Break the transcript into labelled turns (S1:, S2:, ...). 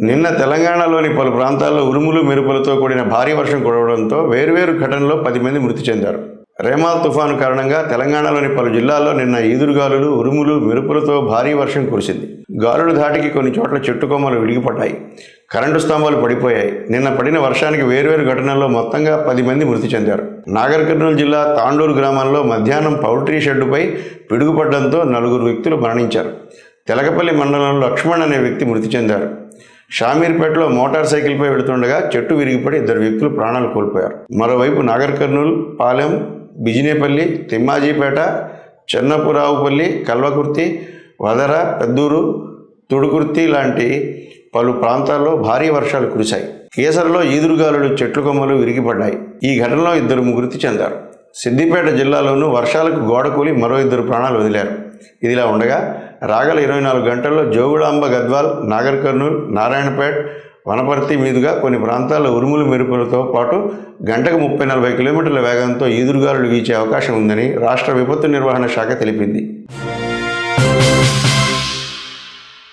S1: నిన్న తెలంగాణలోని పలు ప్రాంతాల్లో ఉరుములు మెరుపులతో కూడిన భారీ వర్షం కురవడంతో వేర్వేరు ఘటనలో పది మంది మృతి చెందారు. రేమాల్ తుఫాను కారణంగా తెలంగాణలోని పలు జిల్లాల్లో నిన్న ఈదురుగాలులు ఉరుములు మెరుపులతో భారీ వర్షం కురిసింది. గాలులు ధాటికి కొన్ని చోట్ల చెట్టు కొమ్మలు విడిగిపడ్డాయి కరెంటు స్తంభాలు పడిపోయాయి. నిన్న పడిన వర్షానికి వేర్వేరు ఘటనల్లో మొత్తంగా పది మంది మృతి చెందారు. నాగర్ కర్నూలు జిల్లా తాండూరు గ్రామంలో మధ్యాహ్నం పౌల్ట్రీ షెడ్డుపై పిడుగుపడడంతో నలుగురు వ్యక్తులు మరణించారు. తెలకపల్లి మండలంలో లక్ష్మణ్ అనే వ్యక్తి మృతి చెందారు. షామీర్పేటలో మోటార్ సైకిల్పై వెళుతుండగా చెట్టు విరిగిపడి ఇద్దరు వ్యక్తులు ప్రాణాలు కోల్పోయారు. మరోవైపు నాగర్ కర్నూలు పాలెం బిజినేపల్లి తిమ్మాజీపేట చెన్నపురావుపల్లి కల్వకుర్తి వదర పెద్దూరు తుడుకుర్తి లాంటి పలు ప్రాంతాల్లో భారీ వర్షాలు కురిశాయి. కేసరలో ఈదురుగాలులు చెట్లు కొమ్మలు విరిగిపడ్డాయి. ఈ ఘటనలో ఇద్దరు మృతి చెందారు. సిద్దిపేట జిల్లాలోనూ వర్షాలకు గోడ కూలి మరో ఇద్దరు ప్రాణాలు వదిలారు. ఇదిలా ఉండగా రాగల ఇరవై నాలుగు గంటల్లో జోగులాంబ గద్వాల్ నాగర్ కర్నూలు నారాయణపేట్ వనపర్తి మీదుగా కొన్ని ప్రాంతాల్లో ఉరుములు మెరుపులతో పాటు గంటకు ముప్పై నలభై కిలోమీటర్ల వేగంతో ఈదురుగాలులు వీచే అవకాశం ఉందని రాష్ట్ర విపత్తు నిర్వహణ శాఖ తెలిపింది.